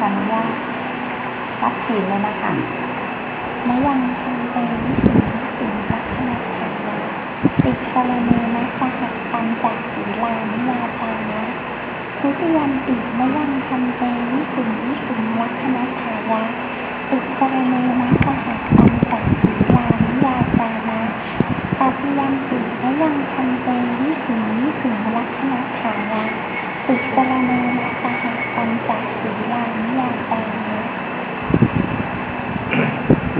ขออนุญาตรับศีเลยนะคะมะยังคันเตวิสุงสิงลักษณะฐานติสรเนนะสหัสปัญจศีลานิยาจานะทุติยันติมะยังคันเตวิสุงวิสุลักษณะฐานะติสรเนนะสหัสปัญจศีลานิยาจานะปฏิยันติมะยังคันเตวิสุงวิสุงลักษณะฐานะติสรเนนะสหัสปัญจศีลา นะ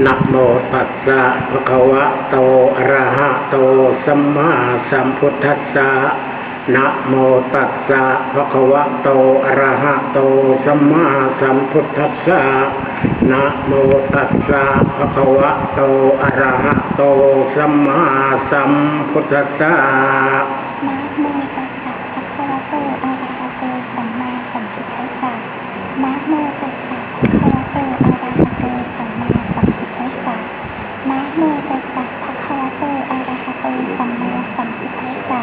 นะโมตัสสะภะคะวะโตอะระหะโตสัมมาสัมพุทธัสสะนะโมตัสสะภะคะวะโตอะระหะโตสัมมาสัมพุทธัสสะนะโมตัสสะภะคะวะโตอะระหะโตสัมมาสัมพุทธัสสะนะโมตัสสะภะคะวะโตอะระหะโตสัมมาสัมพุทธัสสะนะโมตัสสะภะคะวะโตอะระหะโตสัมมาสัมพุทธัสสะนะโมตัสสะภะคะวะโตอะระหะโตสัมมาสัมพุทธัสสะ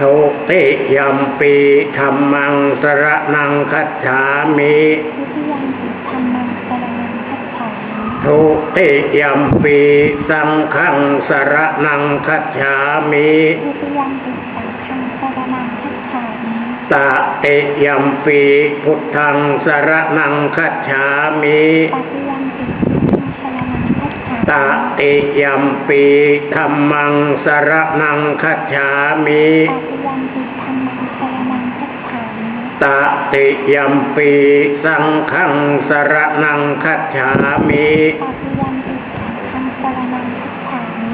ทุติยัมปีธรรมังสรณังคัจฉามิทุติยมปิธัมมังสรนังคัจฉามิทุติยัมปีสังฆังสรณังคัจฉามิทุติยมปิสังฆังสรนังคัจฉามิตติยัมปีพุทธังสรณังคัจฉามิปฏิยัมปิพุทธังสรนังคัจฉาตมิติยัมปีธรรมังสรณังคัจฉารนังคัจฉามิต ติยัมปีสังฆังสรณังคัจฉามิปฏิยัมปิสังฆังสรนังคัจฉามิ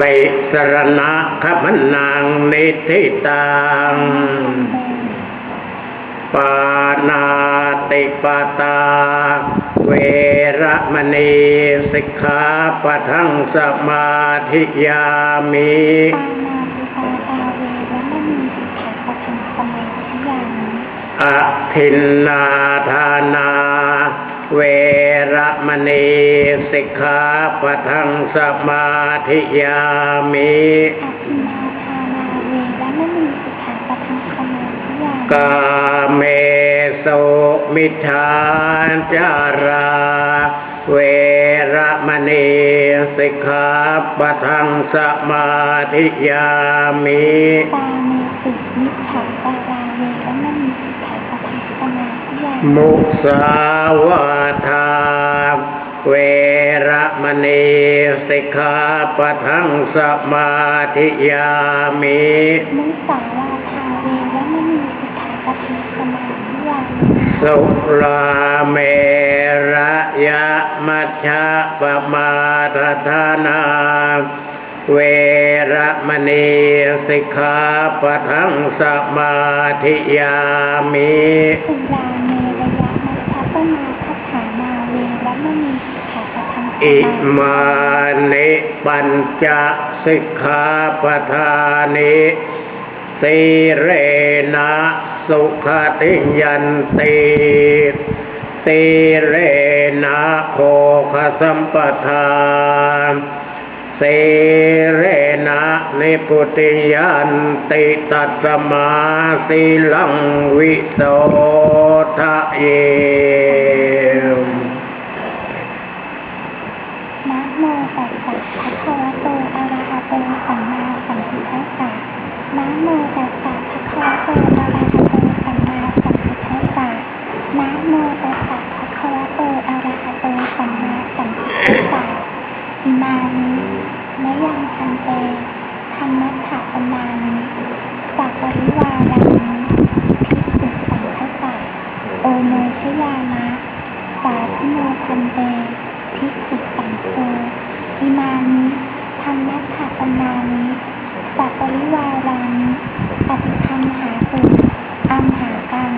ปิสรณะขมันนังนิทิตังปานาติปตา เวระมณีสิกขาปะทังสมาธิยามิ ปานาติปาตาเวรมณีสิกขา ปังสมาธิยามิอะทินนาทานาเวระมณีสิกขาปะทังอภินนาทานา เวรมณีสิกขาปะทังสมาธิยามิกาเมโสมิทธาจารา เวระมณีสิกขาปะทังสมาธิยามิ ปาเมสุมิจฉาปาราเวรมณีสิกขาปะทังส มุสาวาทาเวระมณีสิกขาปะทังสมาธิยามิมุสาวาทาเวรมณีสิกขาปะทังสมาธิยามิสุราเมระยะมัชฌะปมาทธานาเวระมณีสิกขาปะทังสมาธิยามิสุราเม มัชฌะปมาทัฏฐานาเวรมณีสิกขาปะทังสอิมาธิมานิปัญจสิกขาปทานิสีเรนะสุขติยันติสีเรนะโภคสัมปทาน สเรนะนิพุติยันติตัสมาสีลังวิโสทะเยนะโมตัสสะภะคะวะโตอะระหะโตสัมมาสัมพุทธัสสะนะโมตัสสะภะคะวะโตอะระหะโตสัมมาสัมพุทธัสสะนะโมตัสสะภะคะวะโตอะระหะโตสัมมาสัมพุทธัสสะมานิมะยังพันเตธรรมัฏฐปนานิสัปปริวารานิภิกขุสังฆสะโอโนชยามะสาธุโนพันเตภิกขุสังโฆอิมานิธรรมัฏฐปนานิสัปปริวารานิปฏิคันหาตุอัมหากัง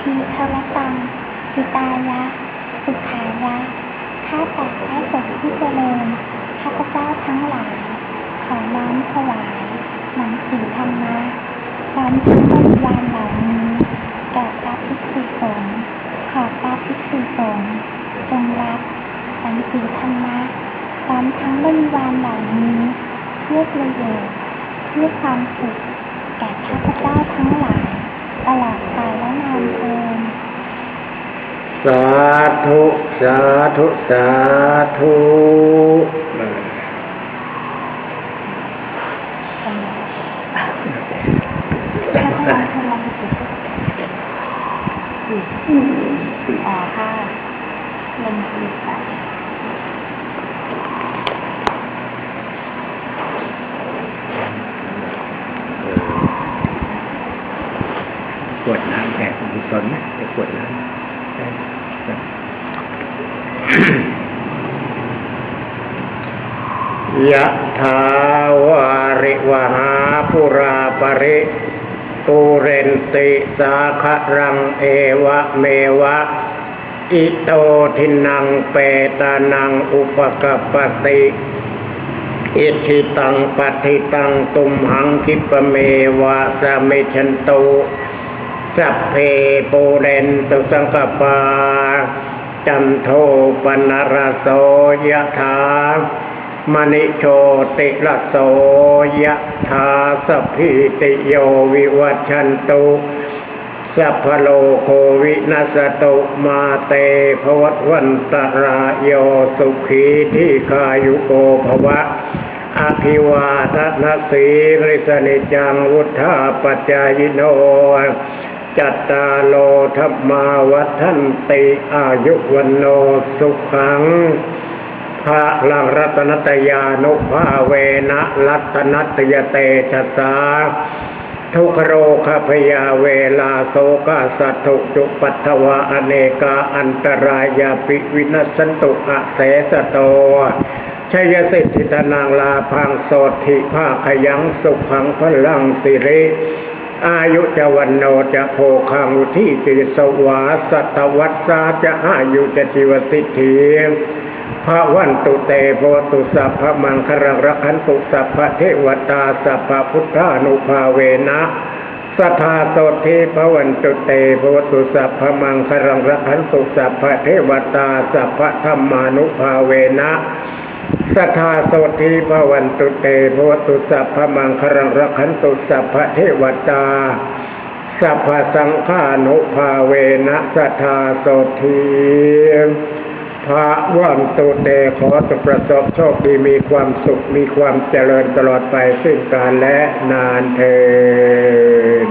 ทีฆวตังหิตายะ สุขายะข้าแต่พระสงฆ์ผู้เจริร้าพเจ้าทั้งหลาย อน้อมถวายหนังสือธรรมะตามที่บริวารเหล่านี้แก่พระภิกษุสงฆ์ขอพระภิกษุสงฆ์จงรับหนังสือธรรมะตามทั้งบริวารเหล่านี้ เพื่อประโยชน์เพื่อความสุขแก่ข้าพเจ้าทั้งหลายตลอดกาลนานเทินสาธุ สาธุ สาธุ เออถ้าพลังพลังจิตอ๋อค่ะลมจิตไปกวดน้ำแผ่กุศลนะจะกวดน้ำยะถาวาริวหาปุราปริ ตูเรนติสาครังเอวะเมวะ อิโตทินังเปตานังอุปกปปติอิทิตังปฏิตังตุมหังคิปเมวะสะเมชันโตสัพเพปูเรนตุสังกปาจันโทปนรโสยะถา มณิโชติละโสยะถาสพิติโยวิวัชชันตุสัพพโลโควินัสตุมาเตภวัตวันตรายโยสุขีที่คายุโกภวะ อภิวาทนาสีริสนิจังวุธาปจายโน จัตตาโลธรรมาวัฒนติอายุวันโนสุขัง พระลังรัตนตยานุภาเวนะรัตนัตยเตชะสาทุกโรคพยาเวลาโสกาสัตุจุปัตถวะอเนกาอันตรายาปิวินัสสันตุอะเสสโตชยสิทธิธนางลาพังโสธิภาคยังสุขังพลังสิริ อายุจะวันโนจะโพคังที่ติสวาสัตวัตสาจะอายุจะจิวสิทธิ พระวันตุเตโพตุสัพพมังครังรัขันตุสัพพเทวตาสัพพพุทธานุภาเวนะสัทธาโสทิพระวันตุเตโพตุสัพพมังครังรัขันตุสัพพเทวตาสัพพธรรมานุภาเวนะสัทธาโสทิพระวันตุเตโพตุสัพพมังครังรัขันตุสัพพเทวตาสัพพสังฆานุภาเวนะสัทธาโสที พระว่านตูเดขอสุประสบโชคดีมีความสุขมีความเจริญตลอดไปซึ่งการและนานเทิน